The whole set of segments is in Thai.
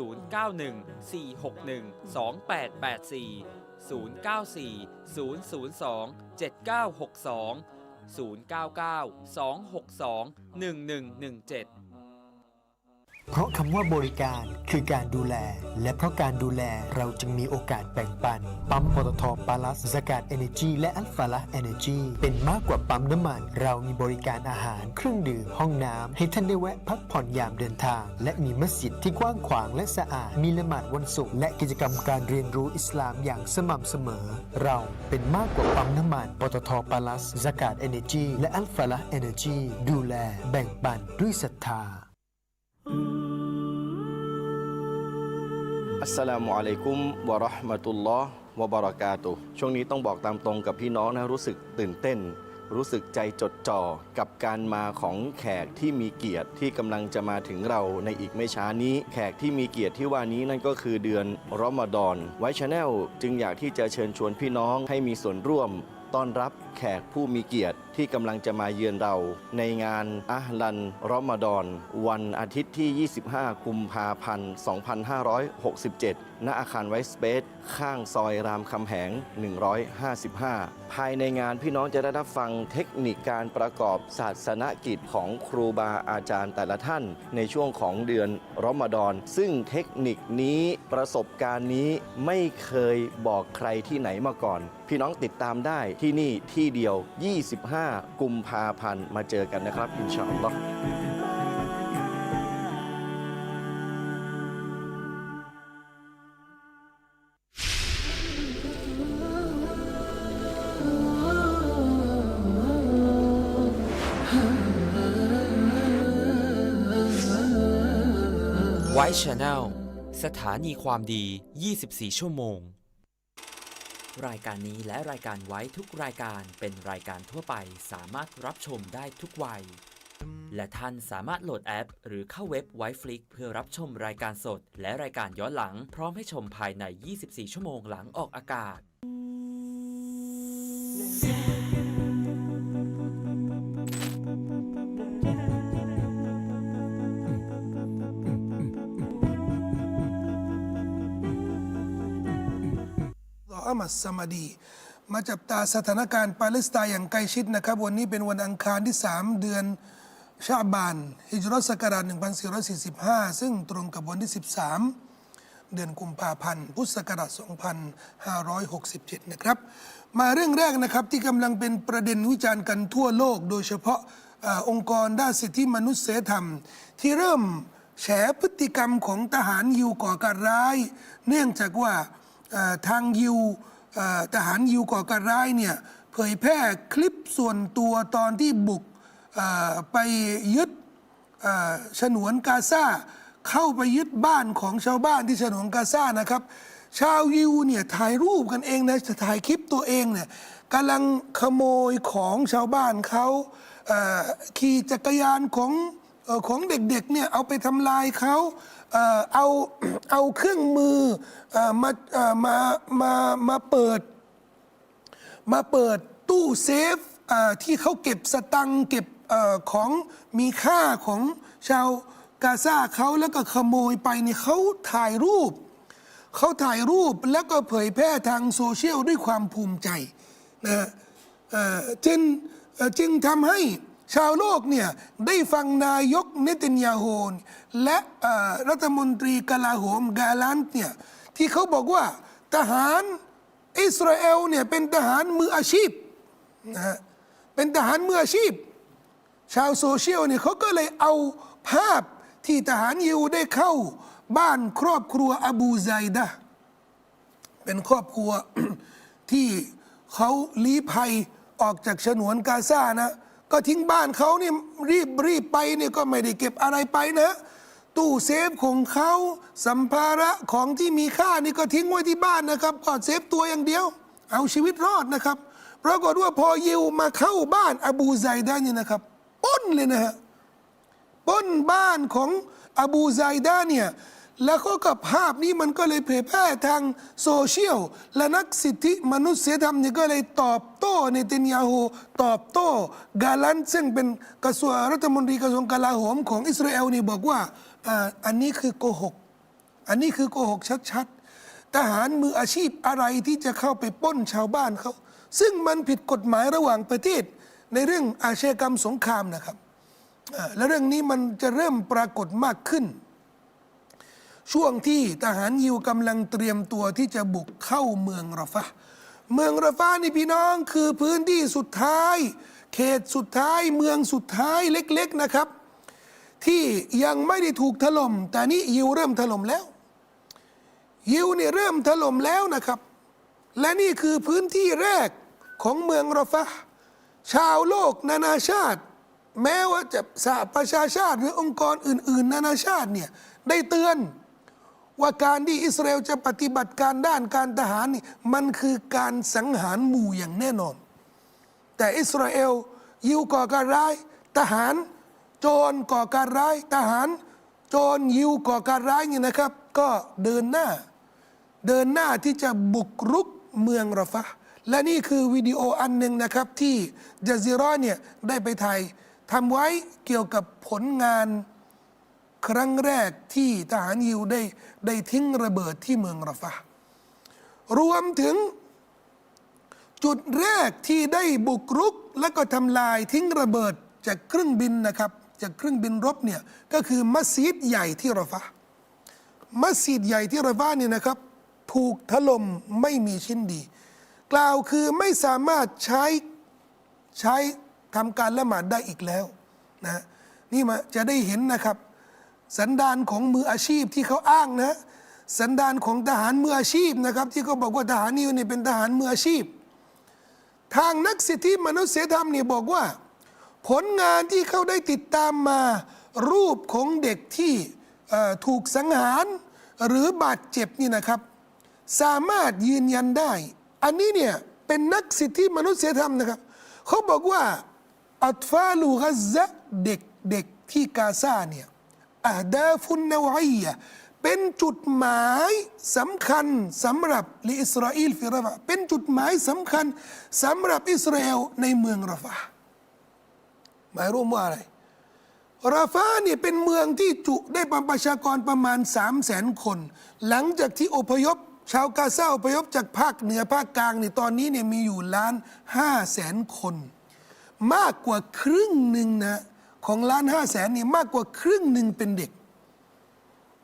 091 461 2884 094 002 796 099 262 1117 เพราะคำว่าบริการคือการดูแล และเพราะการดูแลเราจึงมีโอกาสแบ่งปัน ปั๊มปตทปาลัสสกาดเอเนจีและอัลฟาลาเอเนจีเป็นมากกว่าปั๊มน้ำมัน เรามีบริการอาหาร เครื่องดื่ม ห้องน้ำ ให้ท่านได้แวะพักผ่อนยามเดินทาง และมีมัสยิดที่กว้างขวางและสะอาด มีละหมาดวันศุกร์และกิจกรรมการเรียนรู้อิสลามอย่างสม่ำเสมอ เราเป็นมากกว่าปั๊มน้ำมันปตทปาลัสสกาดเอเนจีและอัลฟาลาเอเนจีดูแลแบ่งปันด้วยศรัทธา อัสสลามุอะลัยกุมวะราะห์มะตุลลอฮ์วะบะเราะกาตุช่วงนี้ต้องบอกตามตรงกับพี่น้องนะรู้สึกตื่นเต้น รู้สึกใจจดจ่อกับการมาของแขกที่มีเกียรติที่กำลังจะมาถึงเราในอีกไม่ช้านี้ แขกที่มีเกียรติที่ว่านี้นั่นก็คือเดือนรอมฎอนไวชาแนลจึงอยากที่จะเชิญชวนพี่น้องให้มีส่วนร่วมต้อนรับแขกผู้มีเกียรติ ที่กำลังจะมาเยือนเราในงานอัลลันรอมฎอน วันอาทิตย์ที่ 25 กุมภาพันธ์ 2567 ณ อาคารไวสเปซข้างซอยรามคำแหง 155 ภายในงานพี่น้องจะได้รับฟังเทคนิคการประกอบศาสนกิจของครูบาอาจารย์แต่ละท่าน ในช่วงของเดือนรอมฎอน ซึ่งเทคนิคนี้ประสบการณ์นี้ไม่เคยบอกใครที่ไหนมาก่อน พี่น้องติดตามได้ที่นี่ที่เดียว 25กุมภาพันธ์มาเจอกันนะครับ อินชาอัลลอฮ์ไวท์ชาแนลสถานีความดี 24 ชั่วโมง รายการนี้และรายการไว้ทุกรายการเป็นรายการทั่วไปสามารถรับชมได้ทุกวัย และท่านสามารถโหลดแอป หรือเข้าเว็บไว้ฟลิกเพื่อรับชมรายการสด และรายการย้อนหลัง พร้อมให้ชมภายใน 24 ชั่วโมงหลังออกอากาศ ออามัดสมาดี มาจับตาสถานการณ์ปาเลสไตน์อย่างใกล้ชิดนะครับ วันนี้เป็นวันอังคารที่ 3 เดือนชาบานฮิจรัสกราช1445 ซึ่งตรงกับวันที่ 13 เดือนกุมภาพันธ์ พุทธศักราช2567 นะครับ มาเรื่องแรกนะครับที่กำลังเป็นประเด็นวิจารณ์กันทั่วโลก โดยเฉพาะอาองค์กรด้านสิทธิมนุษยธรรม ที่เริ่มแฉพฤติกรรมของทหารยิวก่อการร้าย เนื่องจากว่า ทางยิวทหารยิวก่อการร้ายเนี่ยเผยแพร่คลิปส่วนตัวตอนที่บุกไปยึดฉนวนกาซาเข้าไปยึดบ้านของชาวบ้านที่ฉนวนกาซานะครับ ชาวยิวเนี่ยถ่ายรูปกันเองนะถ่ายคลิปตัวเองเนี่ยกำลังขโมยของชาวบ้านเขาขี่จักรยานของ ของเด็กๆเนี่ยเอาไปทำลายเขาเอ่อเอาเอาเครื่องมือเอ่อมาเอ่อมามามาเปิด มาเปิดตู้เซฟเอ่อที่เขาเก็บสตังค์เก็บเออของมีค่าของชาวกาซาเขาแล้วก็ขโมยไปเนี่ยเขาถ่ายรูป เขาถ่ายรูปแล้วก็เผยแพร่ทางโซเชียลด้วยความภูมิใจนะฮะเอ่อจึงเอ่อจึงทำให้ ชาวโลกเนี่ยได้ฟังนายกเนตันยาโฮนและรัฐมนตรีกลาโหมกาลันต์เนี่ยที่เขาบอกว่าทหารอิสราเอลเนี่ยเป็นทหารมืออาชีพนะฮะเป็นทหารมืออาชีพ ชาวโซเชียลเนี่ยเขาก็เลยเอาภาพที่ทหารยิวได้เข้าบ้านครอบครัวอบูไซดะเป็นครอบครัวที่เขาลี้ภัยออกจากฉนวนกาซานะ ก็ทิ้งบ้านเขานี่รีบรีบไปเนี่ยก็ไม่ได้เก็บอะไรไปนะ ตู้เซฟของเขาสัมภาระของที่มีค่านี่ก็ทิ้งไว้ที่บ้านนะครับก็เซฟตัวอย่างเดียว เอาชีวิตรอดนะครับปรากฏว่าพอยิวมาเข้าบ้านอบูไซดะห์เนี่ยนะครับป้นเลยนะฮะป้นบ้านของอบูไซดาเนี่ย แล้วก็กับภาพนี้มันก็เลยเผยแพร่ทางโซเชียล และนักสิทธิมนุษยธรรมนี่ก็เลยตอบโต้ในเตนยาฮูตอบโต้กาลันซึ่งเป็นกระทรวงรัฐมนตรีกระทรวงกลาโหมของอิสราเอลนี่บอกว่าอ่าอันนี้คือโกหก อันนี้คือโกหกชัดๆ ทหารมืออาชีพอะไรที่จะเข้าไปป้นชาวบ้านเขา ซึ่งมันผิดกฎหมายระหว่างประเทศ ในเรื่องอาชญากรรมสงครามนะครับอ่าและเรื่องนี้มันจะเริ่มปรากฏมากขึ้น ช่วงที่ทหารยิวกำลังเตรียมตัวที่จะบุกเข้าเมืองรอฟะห์เมืองรอฟะห์นี่พี่น้องคือพื้นที่สุดท้าย เขตสุดท้ายเมืองสุดท้ายเล็กๆนะครับ ที่ยังไม่ได้ถูกถล่มแต่นี่ยิวเริ่มถล่มแล้ว ยิวเนี่ยเริ่มถล่มแล้วนะครับ และนี่คือพื้นที่แรกของเมืองรอฟะห์ชาวโลกนานาชาติ แม้ว่าจะสหประชาชาติหรือองค์กรอื่น ๆ นานาชาติเนี่ยได้เตือน ว่าการที่อิสราเอลจะปฏิบัติการด้านการทหารนี่มันคือการสังหารหมู่อย่างแน่นอน แต่อิสราเอลยิวก่อการร้าย ทหาร โจรก่อการร้าย ทหาร โจรยิวก่อการร้ายนี่นะครับ ก็เดินหน้า เดินหน้าที่จะบุกรุกเมืองรอฟะและนี่คือวิดีโออันหนึ่งนะครับที่จาซิรอเนี่ยได้ไปถ่ายทำไว้เกี่ยวกับผลงาน ครั้งแรกที่ทหารยิวได้ได้ทิ้งระเบิดที่เมืองรอฟะห์รวมถึงจุดแรกที่ได้บุกรุก และก็ทำลายทิ้งระเบิดจากเครื่องบินนะครับ จากเครื่องบินรบเนี่ยก็คือมัสยิดใหญ่ที่รอฟะห์มัสยิดใหญ่ที่รอฟะห์เนี่ยนะครับ ถูกถล่มไม่มีชิ้นดี กล่าวคือไม่สามารถใช้ใช้ทำการละหมาดได้อีกแล้วนะนี่มาจะได้เห็นนะครับ สันดานของมืออาชีพที่เขาอ้างนะ สันดานของทหารมืออาชีพนะครับ ที่เขาบอกว่าทหารนิวเนี่ยเป็นทหารมืออาชีพ ทางนักสิทธิมนุษยธรรมเนี่ยบอกว่า ผลงานที่เขาได้ติดตามมารูปของเด็กที่ถูกสังหารหรือบาดเจ็บนี่นะครับ สามารถยืนยันได้ อันนี้เนี่ยเป็นนักสิทธิมนุษยธรรมนะครับ เขาบอกว่าอัตฟาลูกัซซะเด็กเด็กที่กาซาเนี่ย อาดาฟุนนวอียะเป็นจุดหมายสำคัญสำหรับลิอิสราเอลฟิรฟะเป็นจุดหมายสำคัญสำหรับอิสราเอลในเมืองรฟะหมายรวมว่าอะไรราฟาเนี่ยเป็นเมืองที่จุได้ประชากรประมาณ 3 0 0แสนคน หลังจากที่อพยพ ชาวกาซาอพยพจากภาคเหนือภาคกลางนี่ตอนนี้เนี่ยมีอยู่ล้านห้าแสนคน มากกว่าครึ่งหนึ่งนะ ของล้านห้าแสนนี่มากกว่าครึ่งหนึ่งเป็นเด็ก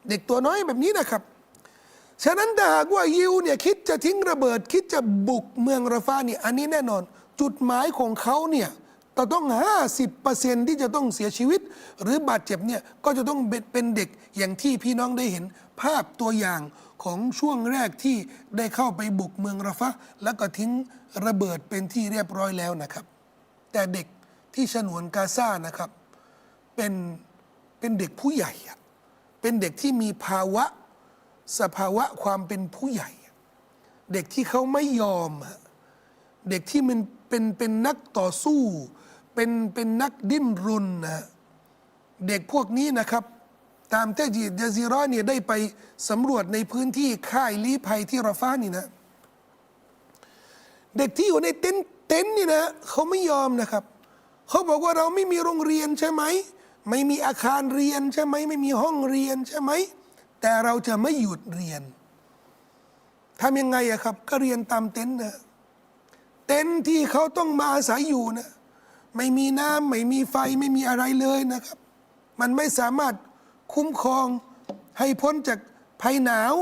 เด็กตัวน้อยแบบนี้นะครับ ฉะนั้นถ้าหากว่ายิวเนี่ยคิดจะทิ้งระเบิด คิดจะบุกเมืองราฟาเนี่ยอันนี้แน่นอน จุดหมายของเขาเนี่ยจะต้อง 50%ที่จะต้องเสียชีวิต หรือบาดเจ็บเนี่ยก็จะต้องเป็นเด็กอย่างที่พี่น้องได้เห็นภาพตัวอย่างของช่วงแรกที่ได้เข้าไปบุกเมืองราฟะแล้วก็ทิ้งระเบิดเป็นที่เรียบร้อยแล้วนะครับ แต่เด็กที่ฉนวนกาซานะครับ เป็นเป็นเด็กผู้ใหญ่อะเป็นเด็กที่มีภาวะสภาวะความเป็นผู้ใหญ่ เด็กที่เขาไม่ยอม เด็กที่มันเป็นเป็นนักต่อสู้ เป็นเป็นนักดิ้นรนนะเด็กพวกนี้นะครับ ตามเตจีดยาซีรอเนี่ยได้ไปสำรวจในพื้นที่ค่ายลี้ภัยที่ราฟานี่นะ เด็กที่อยู่ในเต็นท์เต็นท์นี่นะเขาไม่ยอมนะครับ เขาบอกว่าเราไม่มีโรงเรียนใช่ไหม ไม่มีอาคารเรียนใช่ไหมไม่มีห้องเรียนใช่ไหมแต่เราจะไม่หยุดเรียนทำยังไงอะครับ ก็เรียนตามเต็นท์นะเต็นท์ที่เขาต้องมาอาศัยอยู่นะไม่มีน้ำไม่มีไฟไม่มีอะไรเลยนะครับ มันไม่สามารถคุ้มครองให้พ้นจากภัยหนาว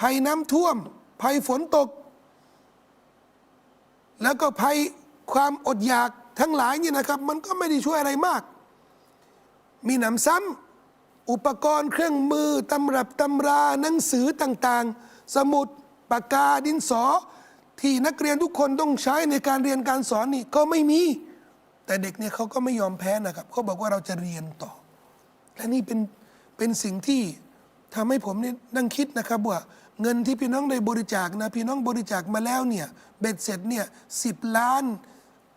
ภัยน้ำท่วม ภัยฝนตก แล้วก็ภัยความอดอยากทั้งหลายเนี่ยนะครับ มันก็ไม่ได้ช่วยอะไรมาก มีหนำซ้ำอุปกรณ์เครื่องมือตำรับตำราหนังสือต่างๆ สมุดปากกาดินสอ ที่นักเรียนทุกคนต้องใช้ในการเรียนการสอนนี่ก็ไม่มี แต่เด็กเนี่ยเขาก็ไม่ยอมแพ้นะครับเขาบอกว่าเราจะเรียนต่อ และนี่เป็นเป็นสิ่งที่ทำให้ผมนี่นั่งคิดนะครับว่าเงินที่พี่น้องได้บริจาคนะพี่น้องบริจาคมาแล้วเนี่ยเบ็ดเสร็จเนี่ยสิบล้าน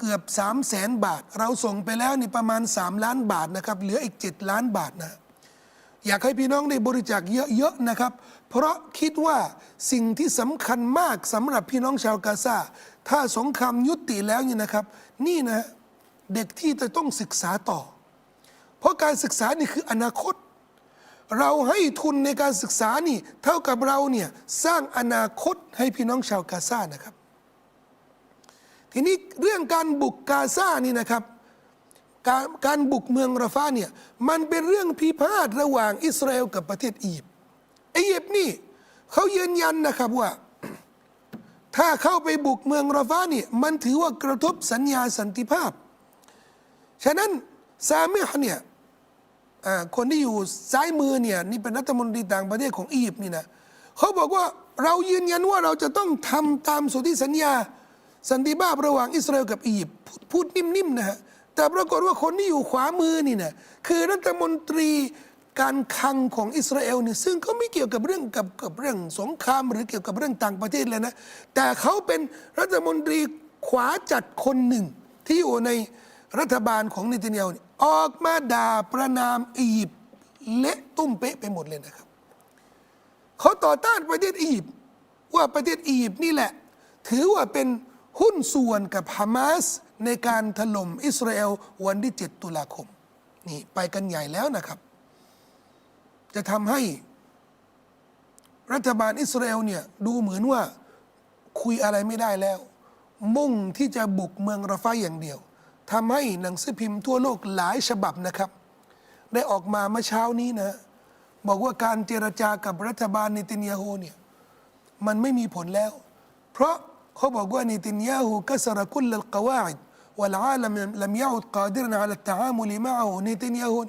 เกือบ3 0 0แสนบาท เราส่งไปแล้วนี่ประมาณ 3 ล้านบาทนะครับ เหลืออีก 7 ล้านบาทนะ อยากให้พี่น้องได้บริจาคเยอะๆนะครับ เพราะคิดว่าสิ่งที่สำคัญมากสำหรับพี่น้องชาวกาซาถ้าสงครามยุติแล้วนี่นะครับ นี่นะเด็กที่จะต้องศึกษาต่อ เพราะการศึกษานี่คืออนาคต เราให้ทุนในการศึกษานี่ เท่ากับเราเนี่ยสร้างอนาคตให้พี่น้องชาวกาซานะครับ ทีนี้เรื่องการบุกกาซานี่นะครับ การการบุกเมืองราฟาเนี่ยมันเป็นเรื่องพิพาทระหว่างอิสราเอลกับประเทศอียิปต์อียิปต์นี่เขายืนยันนะครับว่า ถ้าเข้าไปบุกเมืองราฟาเนี่ยมันถือว่ากระทบสัญญาสันติภาพ ฉะนั้นซาเมห์เนี่ยคนที่อยู่ซ้ายมือเนี่ยนี่เป็นรัฐมนตรีต่างประเทศของอียิปต์นี่นะเขาบอกว่าเรายืนยันว่าเราจะต้องทำตามสนธิสัญญา สันติภาพระหว่างอิสราเอลกับอียิปต์พูดนิ่มๆนะฮะแต่ปรากฏว่าคนที่อยู่ขวามือนี่นะคือรัฐมนตรีการคังของอิสราเอลนี่ซึ่งเขาไม่เกี่ยวกับเรื่องกับกับเรื่องสงครามหรือเกี่ยวกับเรื่องต่างประเทศเลยนะ แต่เขาเป็นรัฐมนตรีขวาจัดคนหนึ่ง ที่อยู่ในรัฐบาลของเนตันยาฮูนี่ออกมาด่าประนามอียิปต์เละตุ้มเป๊ะไปหมดเลยนะครับเขาต่อต้านประเทศอียิปต์ว่าประเทศอียิปต์นี่แหละ ถือว่าเป็น หุ้นส่วนกับฮามาสในการถล่มอิสราเอลวันที่ 7 ตุลาคม นี่ไปกันใหญ่แล้วนะครับ จะทำให้รัฐบาลอิสราเอลเนี่ยดูเหมือนว่าคุยอะไรไม่ได้แล้ว มุ่งที่จะบุกเมืองราฟาอย่างเดียวทำให้หนังสือพิมพ์ทั่วโลกหลายฉบับนะครับ ได้ออกมาเมื่อเช้านี้นะ บอกว่าการเจรจากับรัฐบาลเนตินยาฮูเนี่ยมันไม่มีผลแล้ว เพราะ เขาบอกว่าเนตินยาฮูกัสรคุลลกวาอิดوالعالم لم يعد قادرا على التعامل معه เนตินยาฮู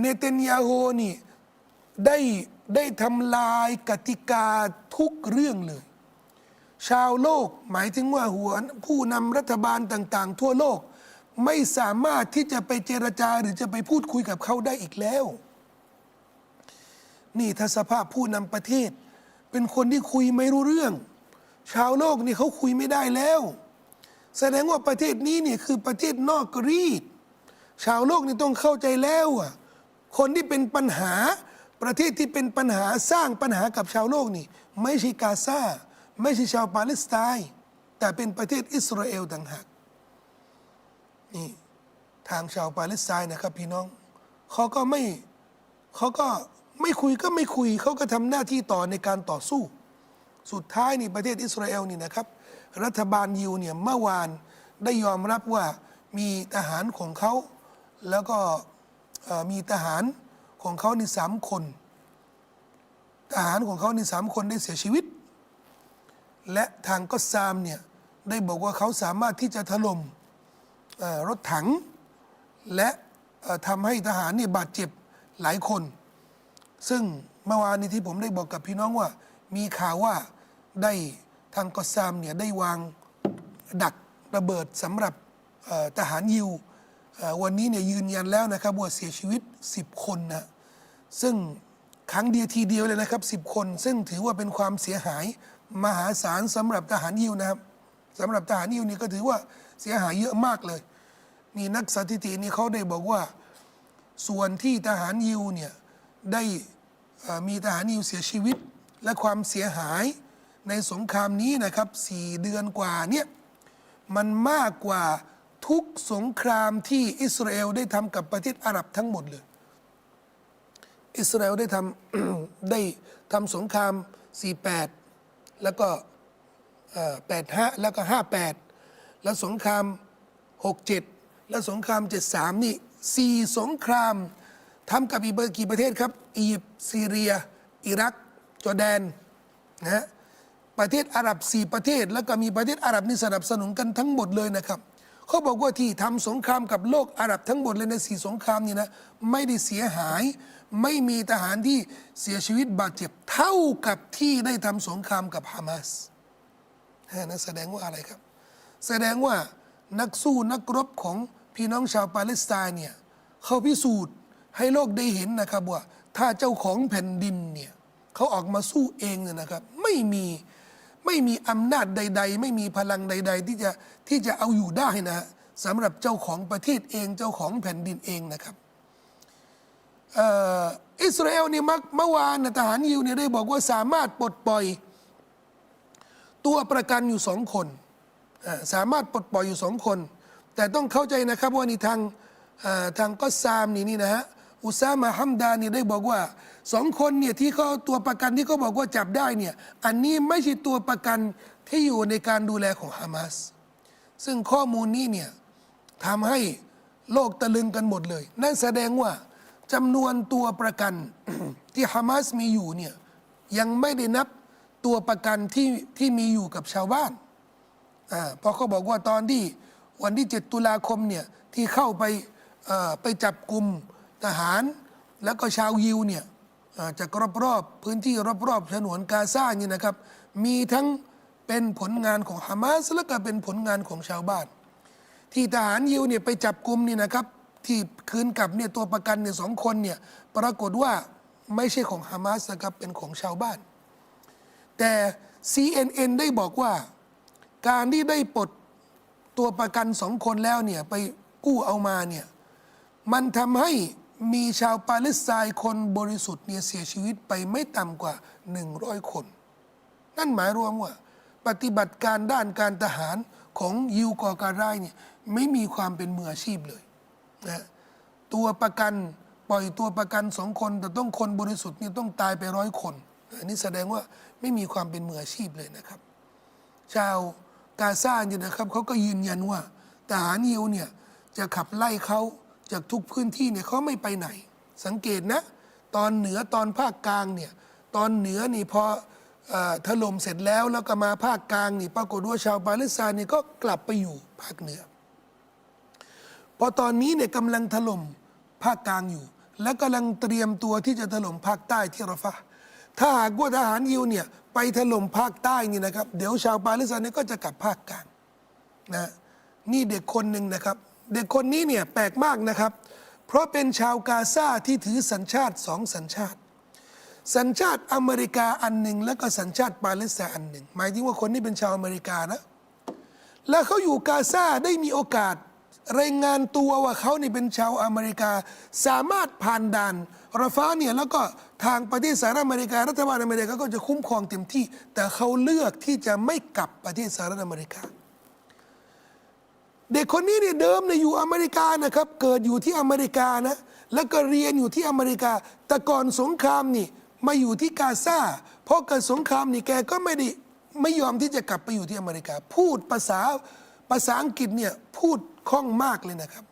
เนตินยาฮูนี่ได้ได้ทำลายกติกาทุกเรื่องเลย ชาวโลกหมายถึงว่าหัวผู้นำรัฐบาลต่าง ๆ ทั่วโลก ไม่สามารถที่จะไปเจรจาหรือจะไปพูดคุยกับเขาได้อีกแล้ว นี่ถ้าสภาพผู้นำประเทศ เป็นคนที่คุยไม่รู้เรื่อง ชาวโลกนี่เขาคุยไม่ได้แล้ว แสดงว่าประเทศนี้เนี่ยคือประเทศนอกรีด ชาวโลกนี่ต้องเข้าใจแล้วอะคนที่เป็นปัญหาประเทศที่เป็นปัญหาสร้างปัญหากับชาวโลกนี่ ไม่ใช่กาซาไม่ใช่ชาวปาเลสไตน์แต่เป็นประเทศอิสราเอลต่างหากนี่ทางชาวปาเลสไตน์นะครับพี่น้องเขาก็ไม่เขาก็ไม่คุยก็ไม่คุยเขาก็ทำหน้าที่ต่อในการต่อสู้ สุดท้ายนี่ประเทศอิสราเอลนี่นะครับ รัฐบาลยิวเนี่ยเมื่อวานได้ยอมรับว่ามีทหารของเขา แล้วก็มีทหารของเขานี่สามคน ทหารของเขานี่สามคนได้เสียชีวิต และทางก็ซามเนี่ยได้บอกว่าเขาสามารถที่จะถล่มเอ่อรถถัง และทำให้ทหารนี่บาดเจ็บหลายคน ซึ่งเมื่อวานนี้ที่ผมได้บอกกับพี่น้องว่า มีข่าวว่าได้ทางกอซามเนี่ยได้วางดักระเบิดสำหรับทหารยิววันนี้เนี่ยยืนยันแล้วนะครับว่าเสียชีวิต 10 คนนะซึ่งครั้งเดียวทีเดียวเลยนะครับ 10 คน ซึ่งถือว่าเป็นความเสียหายมหาศาลสำหรับทหารยิวนะครับสำหรับทหารยิวนี่ก็ถือว่าเสียหายเยอะมากเลยนี่นักสถิตินี่เขาได้บอกว่าส่วนที่ทหารยิวเนี่ยได้มีทหารยิวเสียชีวิต และความเสียหายในสงครามนี้นะครับสี่เดือนกว่าเนี่ยมันมากกว่าทุกสงครามที่อิสราเอลได้ทำกับประเทศอาหรับทั้งหมดเลย อิสราเอลได้ทำได้ทำสงคราม 48 แล้วก็แปดห้าแล้วก็ 58 แล้วสงคราม 67 แล้วสงคราม 73 นี่สี่สงครามทำกับอีกกี่ประเทศครับ อียิปต์ซีเรีย อิรัก จอร์แดนนะฮะประเทศอาหรับ4ประเทศ แล้วก็มีประเทศอาหรับนี่สนับสนุนกันทั้งหมดเลยนะครับเขาบอกว่าที่ทำสงครามกับโลกอาหรับทั้งหมดเลยในสี่สงครามนี่นะไม่ได้เสียหาย ไม่มีทหารที่เสียชีวิตบาดเจ็บเท่ากับที่ได้ทำสงครามกับฮามาสนั่นแสดงว่าอะไรครับ แสดงว่านักสู้นักรบของพี่น้องชาวปาเลสไตน์เนี่ยเขาพิสูจน์ให้โลกได้เห็นนะครับว่าถ้าเจ้าของแผ่นดินเนี่ย เขาออกมาสู้เองเนี่ยนะครับ ไม่มีไม่มีอำนาจใด ๆ ไม่มีพลังใด ๆ ที่จะที่จะเอาอยู่ได้นะสำหรับเจ้าของประเทศเองเจ้าของแผ่นดินเองนะครับอิสราเอลเนี่ยมักเมื่อวานทหารยิวเนี่ยได้บอกว่าสามารถปลดปล่อย ตัวประกันอยู่สองคน สามารถปลดปล่อยอยู่สองคน แต่ต้องเข้าใจนะครับว่านี่ทางทางก็ซามนี่นี่นะฮะอุซามะฮัมดานี่ได้บอกว่า สองคนเนี่ยที่เขาตัวประกันที่เขาบอกว่าจับได้เนี่ยอันนี้ไม่ใช่ตัวประกันที่อยู่ในการดูแลของฮามาสซึ่งข้อมูลนี้เนี่ยทำให้โลกตะลึงกันหมดเลย นั่นแสดงว่าจำนวนตัวประกันที่ฮามาสมีอยู่เนี่ยยังไม่ได้นับตัวประกันที่ที่มีอยู่กับชาวบ้านอ่าเพราะเขาบอกว่าตอนที่วันที่ 7 ตุลาคมเนี่ยที่เข้าไปไปจับกลุ่มทหาร แล้วก็ชาวยิวเนี่ย จากรอบๆพื้นที่รอบๆฉนวนกาซาเนี่ยนะครับ มีทั้งเป็นผลงานของฮามาสแล้วก็เป็นผลงานของชาวบ้าน ที่ทหารยิวเนี่ยไปจับกลุ่มนี่นะครับ ที่คืนกลับเนี่ยตัวประกันเนี่ยสองคนเนี่ยปรากฏว่าไม่ใช่ของฮามาสนะครับเป็นของชาวบ้าน แต่ CNN ได้บอกว่าการที่ได้ปลดตัวประกันสองคนแล้วเนี่ยไปกู้เอามาเนี่ยมันทำให้ มีชาวปาเลสไตน์คนบริสุทธิ์เนี่ยเสียชีวิตไปไม่ต่ำกว่า 100 คน นั่นหมายรวมว่า ปฏิบัติการด้านการทหารของยิวกอการ้ายเนี่ยไม่มีความเป็นมืออาชีพเลยนะตัวประกันปล่อยตัวประกันสองคน แต่ต้องคนบริสุทธิ์เนี่ยต้องตายไปร้อยคนอันนี้แสดงว่าไม่มีความเป็นมืออาชีพเลยนะครับ ชาวกาซาเนี่ยนะครับเขาก็ยืนยันว่าทหารยิวเนี่ยจะขับไล่เขา จากทุกพื้นที่เนี่ยเขาไม่ไปไหน สังเกตนะ ตอนเหนือตอนภาคกลางเนี่ยตอนเหนือนี่พอถล่มเสร็จแล้วแล้วก็มาภาคกลางนี่ปรากฏว่าชาวปาเลสไตน์เนี่ยก็กลับไปอยู่ภาคเหนือ พอตอนนี้เนี่ยกำลังถล่มภาคกลางอยู่ และกำลังเตรียมตัวที่จะถล่มภาคใต้ที่รอฟะห์ถ้าหากว่าทหารยิวเนี่ยไปถล่มภาคใต้นี่นะครับ เดี๋ยวชาวปาเลสไตน์ก็จะกลับภาคกลางนะนี่เด็กคนหนึ่งนะครับ เด็กคนนี้เนี่ยแปลกมากนะครับ เพราะเป็นชาวกาซาที่ถือสัญชาติสองสัญชาติ สัญชาติอเมริกาอันหนึ่ง แล้วก็สัญชาติปาเลสไตน์อันหนึ่ง หมายถึงว่าคนนี้เป็นชาวอเมริกานะ แล้วเขาอยู่กาซาได้มีโอกาสรายงานตัวว่าเขานี่เป็นชาวอเมริกา สามารถผ่านด่านราฟาเนี่ยแล้วก็ทางประเทศสหรัฐอเมริกา รัฐบาลอเมริกาก็จะคุ้มครองเต็มที่ แต่เขาเลือกที่จะไม่กลับประเทศสหรัฐอเมริกา เด็กคนนี้เนี่ยเดิมเนี่ยอยู่อเมริกานะครับ เกิดอยู่ที่อเมริกานะ แล้วก็เรียนอยู่ที่อเมริกา แต่ก่อนสงครามนี่มาอยู่ที่กาซาเพราะเกิดสงครามนี่แกก็ไม่ได้ไม่ยอมที่จะกลับไปอยู่ที่อเมริกา พูดภาษาภาษาอังกฤษเนี่ยพูดคล่องมากเลยนะครับ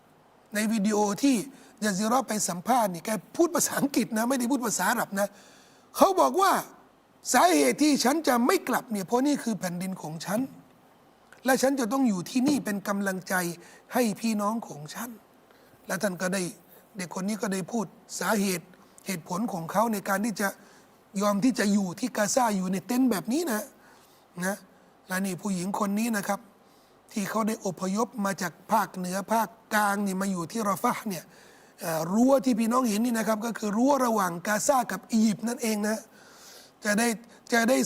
ในวิดีโอที่ยาซิรอไปสัมภาษณ์นี่แกพูดภาษาอังกฤษนะไม่ได้พูดภาษาอาหรับนะเขาบอกว่าสาเหตุที่ฉันจะไม่กลับเนี่ยเพราะนี่คือแผ่นดินของฉัน และฉันจะต้องอยู่ที่นี่เป็นกำลังใจให้พี่น้องของฉัน และท่านก็ได้เด็กคนนี้ก็ได้พูดสาเหตุเหตุผลของเขาในการที่จะยอมที่จะอยู่ที่กาซาอยู่ในเต็นท์แบบนี้นะนะและนี่ผู้หญิงคนนี้นะครับ ที่เขาได้อพยพมาจากภาคเหนือภาคกลางนี่มาอยู่ที่รอฟะห์เนี่ยรั้วที่พี่น้องเห็นนี่นะครับ ก็คือรั้วระหว่างกาซากับอียิปต์นั่นเองนะจะได้จะได้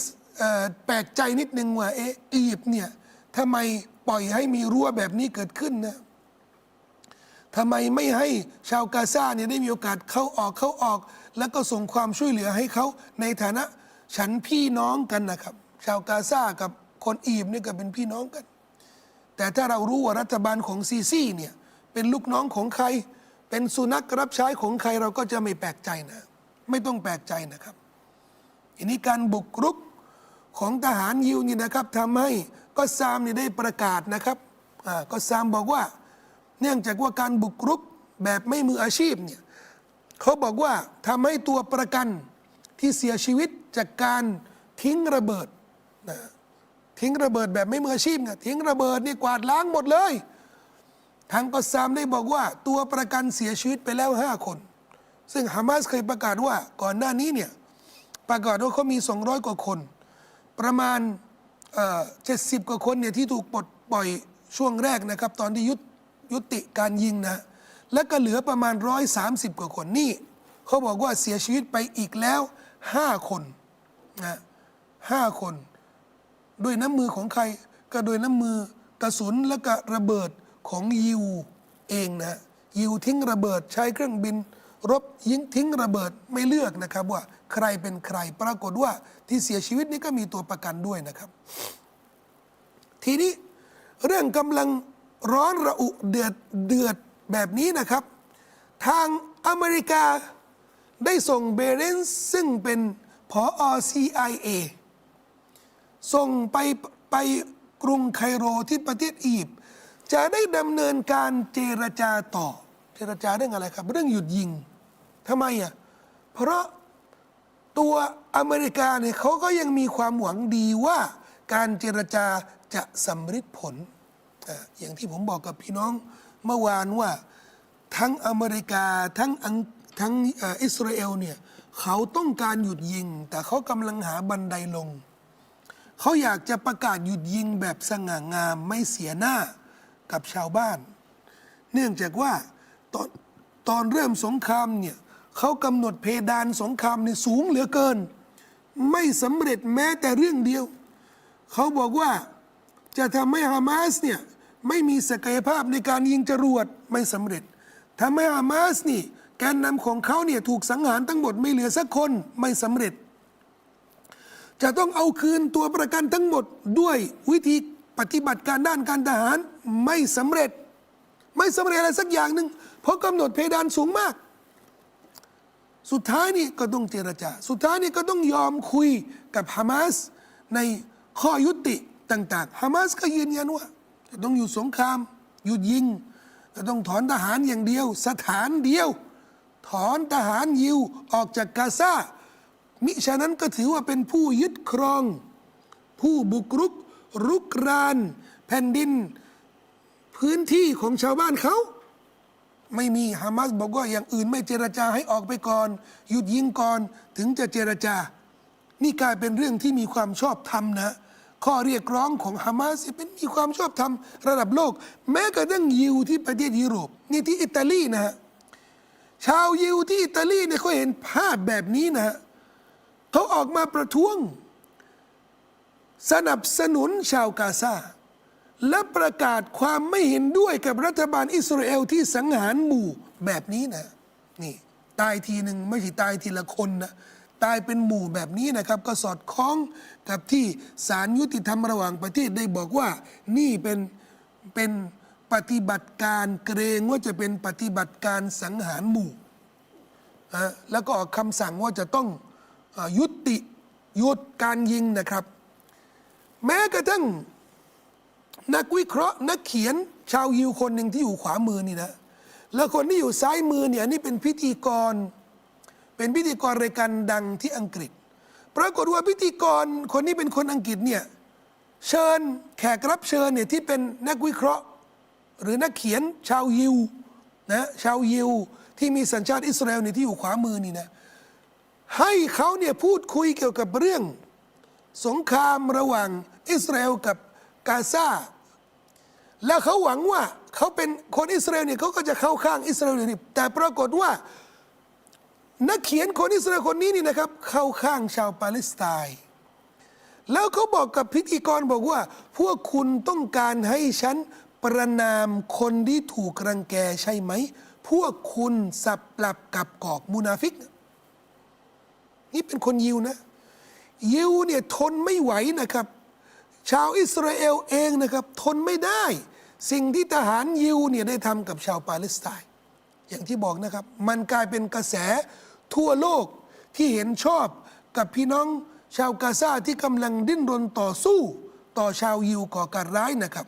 แปลกใจนิดนึงว่าเอ๊ะอียิปต์เนี่ย ทำไมปล่อยให้มีรั้วแบบนี้เกิดขึ้นนะทำไมไม่ให้ชาวกาซาเนี่ยได้มีโอกาสเข้าออกเข้าออก แล้วก็ส่งความช่วยเหลือให้เขาในฐานะ ฉันพี่น้องกันนะครับ ชาวกาซากับคนอียิปต์เนี่ยก็เป็นพี่น้องกัน แต่ถ้าเรารู้ว่ารัฐบาลของซีซีเนี่ยเป็นลูกน้องของใคร เป็นสุนัขรับใช้ของใครเราก็จะไม่แปลกใจนะ ไม่ต้องแปลกใจนะครับอันนี้การบุกรุกของทหารยิวนี่นะครับทำให้ ก็ซามนี่ได้ประกาศนะครับอ่าก็ซามบอกว่า เนื่องจากว่าการบุกรุกแบบไม่มืออาชีพเนี่ยเขาบอกว่าทำให้ตัวประกันที่เสียชีวิตจากการทิ้งระเบิดนะทิ้งระเบิดแบบไม่มืออาชีพเนี่ยทิ้งระเบิดนี่กวาดล้างหมดเลย ทางกอซามได้บอกว่า ตัวประกันเสียชีวิตไปแล้วห้าคน ซึ่งฮามาสเคยประกาศว่าก่อนหน้านี้เนี่ยประกาศว่าเขามี 200 กว่าคน ประมาณ เจ็ดสิบกว่าคนเนี่ยที่ถูกปลดปล่อยช่วงแรกนะครับ ตอนที่ยุตยุติการยิงนะ แล้วก็เหลือประมาณ130กว่าคนนี่เขาบอกว่าเสียชีวิตไปอีกแล้ว5คนนะห้าคน ด้วยน้ำมือของใครก็โดยน้ำมือกระสุนและก็ระเบิดของยิวเองนะยิวทิ้งระเบิดใช้เครื่องบิน รบยิงทิ้งระเบิดไม่เลือกนะครับว่าใครเป็นใครปรากฏว่าที่เสียชีวิตนี่ก็มีตัวประกันด้วยนะครับ ทีนี้เรื่องกำลังร้อนระอุเดือดเดือดแบบนี้นะครับ ทางอเมริกาได้ส่งเบเรนซ์ซึ่งเป็นผอ CIA ส่งไปไปกรุงไคโรที่ประเทศอียิปต์จะได้ดำเนินการเจรจาต่อ เจรจาเรื่องอะไรครับ เรื่องหยุดยิงทำไมอะเพราะตัวอเมริกาเนี่ยเขาก็ยังมีความหวังดีว่าการเจรจาจะสำฤทธิ์ผล อย่างที่ผมบอกกับพี่น้องเมื่อวานว่าทั้งอเมริกาทั้งอังทั้งอิสราเอลเนี่ยเขาต้องการหยุดยิง แต่เขากำลังหาบันไดลง เขาอยากจะประกาศหยุดยิงแบบสง่างามไม่เสียหน้ากับชาวบ้าน เนื่องจากว่า ตอนตอนเริ่มสงครามเนี่ยเขากำหนดเพดานสงครามเนี่ยสูงเหลือเกิน ไม่สำเร็จแม้แต่เรื่องเดียว เขาบอกว่าจะทำให้ฮามาสเนี่ยไม่มีศักยภาพในการยิงจรวดไม่สำเร็จทำให้ฮามาสนี่แกนนำของเขาเนี่ยถูกสังหารทั้งหมดไม่เหลือสักคนไม่สำเร็จ จะต้องเอาคืนตัวประกันทั้งหมดด้วยวิธีปฏิบัติการด้านการทหารไม่สำเร็จ ไม่สำเร็จอะไรสักอย่างหนึ่งเพราะกำหนดเพดานสูงมาก สุดท้ายนี่ก็ต้องเจรจา สุดท้ายนี่ก็ต้องยอมคุยกับฮามาสในข้อยุติต่างๆฮามาสก็ยืนยันว่าจะต้องอยู่สงคราม หยุดยิงจะต้องถอนทหารอย่างเดียว สถานเดียว ถอนทหารยิวออกจากกาซามิฉะนั้นก็ถือว่าเป็นผู้ยึดครอง ผู้บุกรุกรุกราน แผ่นดิน พื้นที่ของชาวบ้านเขาไม่มีฮามาสบอกว่าอย่างอื่นไม่เจรจาให้ออกไปก่อน หยุดยิงก่อนถึงจะเจรจา นี่กลายเป็นเรื่องที่มีความชอบธรรมนะ ข้อเรียกร้องของฮามาสเป็นมีความชอบธรรมระดับโลก แม้กระทั่งยิวที่ประเทศยุโรปนี่ที่อิตาลีนะฮะชาวยิวที่อิตาลีเนี่ยเขาเห็นภาพแบบนี้นะฮะเขาออกมาประท้วง สนับสนุนชาวกาซา และประกาศความไม่เห็นด้วยกับรัฐบาลอิสราเอลที่สังหารหมู่แบบนี้นะ นี่ ตายทีหนึ่งไม่ใช่ตายทีละคนนะ ตายเป็นหมู่แบบนี้นะครับ ก็สอดคล้องกับที่ศาลยุติธรรมระหว่างประเทศได้บอกว่า นี่เป็นเป็นปฏิบัติการเกรงว่าจะเป็นปฏิบัติการสังหารหมู่นะแล้วก็ออกคำสั่งว่าจะต้องอยุติหยุดการยิงนะครับ แม้กระทั่ง นักวิเคราะห์นักเขียนชาวยิวคนหนึ่งที่อยู่ขวามือนี่นะ แล้วคนที่อยู่ซ้ายมือเนี่ยนี่เป็นพิธีกร เป็นพิธีกรรายการดังที่อังกฤษ ปรากฏว่าพิธีกรคนนี้เป็นคนอังกฤษเนี่ยเชิญแขกรับเชิญเนี่ยที่เป็นนักวิเคราะห์ หรือนักเขียนชาวยิวนะชาวยิวที่มีสัญชาติอิสราเอลเนี่ยที่อยู่ขวามือนี่นะให้เขาเนี่ยพูดคุยเกี่ยวกับเรื่อง สงครามระหว่างอิสราเอลกับกาซา แล้วเขาหวังว่าเขาเป็นคนอิสราเอลเนี่ยเขาก็จะเข้าข้างอิสราเอลนี่แต่ปรากฏว่า นักเขียนคนอิสราเอลคนนี้นี่นะครับ เข้าข้างชาวปาเลสไตน์แล้วเขาบอกกับพิธีกรบอกว่า พวกคุณต้องการให้ฉันประนามคนที่ถูกรังแกใช่ไหม พวกคุณสับปรับกับกอกมุนาฟิก นี่เป็นคนยิวนะ ยิวเนี่ยทนไม่ไหวนะครับ ชาวอิสราเอลเองนะครับ ทนไม่ได้ สิ่งที่ทหารยิวเนี่ยได้ทำกับชาวปาเลสไตน์อย่างที่บอกนะครับ มันกลายเป็นกระแสทั่วโลกที่เห็นชอบกับพี่น้องชาวกาซาที่กำลังดิ้นรนต่อสู้ ต่อชาวยิวก่อการร้ายนะครับ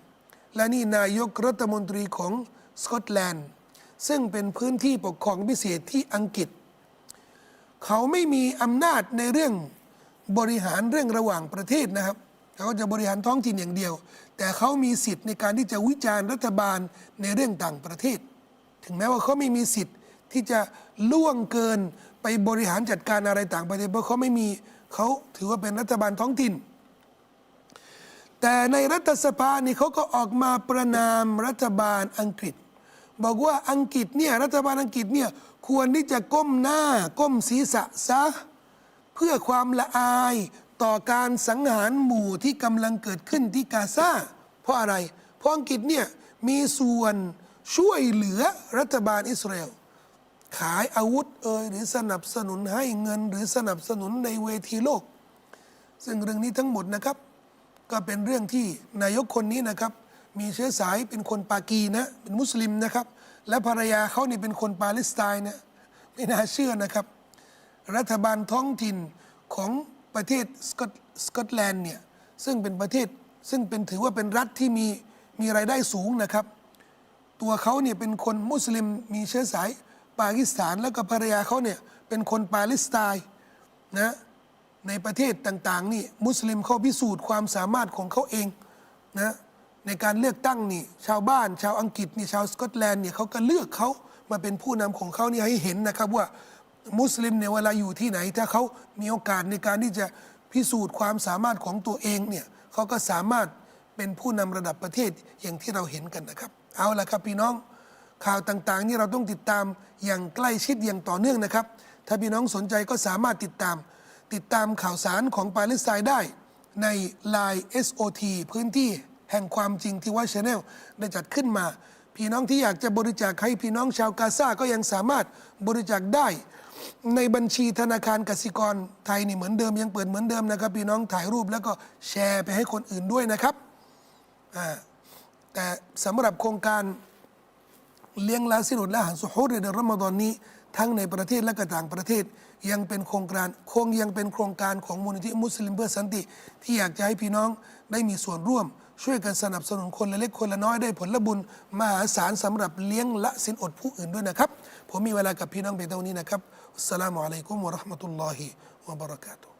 และนี่นายกรัฐมนตรีของสกอตแลนด์ ซึ่งเป็นพื้นที่ปกครองพิเศษที่อังกฤษ เขาไม่มีอำนาจในเรื่องบริหารเรื่องระหว่างประเทศนะครับ เขาจะบริหารท้องถิ่นอย่างเดียว แต่เขามีสิทธิ์ในการที่จะวิจารณ์รัฐบาลในเรื่องต่างประเทศ ถึงแม้ว่าเขาไม่มีสิทธิ์ที่จะล่วงเกินไปบริหารจัดการอะไรต่างประเทศ เพราะเขาไม่มีเขาถือว่าเป็นรัฐบาลท้องถิ่น แต่ในรัฐสภานี่เขาก็ออกมาประนามรัฐบาลอังกฤษ บอกว่าอังกฤษเนี่ยรัฐบาลอังกฤษเนี่ยควรที่จะก้มหน้าก้มศีรษะซะเพื่อความละอาย ต่อการสังหารหมู่ที่กำลังเกิดขึ้นที่กาซาเพราะอะไร เพราะอังกฤษเนี่ยมีส่วนช่วยเหลือรัฐบาลอิสราเอลขายอาวุธเอ่ยหรือสนับสนุนให้เงินหรือสนับสนุนในเวทีโลก ซึ่งเรื่องนี้ทั้งหมดนะครับ ก็เป็นเรื่องที่นายกคนนี้นะครับ มีเชื้อสายเป็นคนปากีนะเป็นมุสลิมนะครับ และภรรยาเขานี่เป็นคนปาเลสไตน์นะไม่น่าเชื่อนะครับ รัฐบาลท้องถิ่นของ ประเทศสกอตสกอตแลนด์เนี่ยซึ่งเป็นประเทศซึ่งเป็นถือว่าเป็นรัฐที่มีมีรายได้สูงนะครับ ตัวเขาเนี่ยเป็นคนมุสลิมมีเชื้อสายปากีสถานแล้วก็ภรรยาเขาเนี่ยเป็นคนปาเลสไตน์นะในประเทศต่างๆนี่มุสลิมเขาพิสูจน์ความสามารถของเขาเองนะในการเลือกตั้งนี่ชาวบ้าน ชาวอังกฤษนี่ชาวสกอตแลนด์เนี่ยเขาก็เลือกเขามาเป็นผู้นำของเขาเนี่ยให้เห็นนะครับว่า มุสลิมเนี่ยเวลาอยู่ที่ไหน ถ้าเขามีโอกาสในการที่จะพิสูจน์ความสามารถของตัวเองเนี่ยเขาก็สามารถเป็นผู้นำระดับประเทศอย่างที่เราเห็นกันนะครับ เอาละครับพี่น้องข่าวต่างๆ นี่เราต้องติดตามอย่างใกล้ชิดอย่างต่อเนื่องนะครับ ถ้าพี่น้องสนใจก็สามารถติดตาม ติดตามข่าวสารของปาเลสไตน์ได้ใน Line SOT พื้นที่แห่งความจริงที่ว่าชาแนลได้จัดขึ้นมา พี่น้องที่อยากจะบริจาคให้พี่น้องชาวกาซาก็ยังสามารถบริจาคได้ ในบัญชีธนาคารกสิกรไทยนี่เหมือนเดิมยังเปิดเหมือนเดิมนะครับ พี่น้องถ่ายรูปแล้วก็แชร์ไปให้คนอื่นด้วยนะครับแต่สำหรับโครงการเลี้ยงลาสิรุดและอาหารสุฮูรในเดือนรอมฎอนนี้ ทั้งในประเทศและก็ต่างประเทศ ยังเป็นโครงการคงยังเป็นโครงการของมูลนิธิมุสลิมเพื่อสันติ ที่อยากจะให้พี่น้องได้มีส่วนร่วม ช่วยกันสนับสนุนคนละเล็กคนละน้อยได้ผลบุญมหาศาลสำหรับเลี้ยงละสินอดผู้อื่นด้วยนะครับ ผมมีเวลากับพี่น้องเพียงเท่านี้นะครับสลามุอะลัยกุมวะราะห์มะตุลลอฮิวะบะเราะกาตุ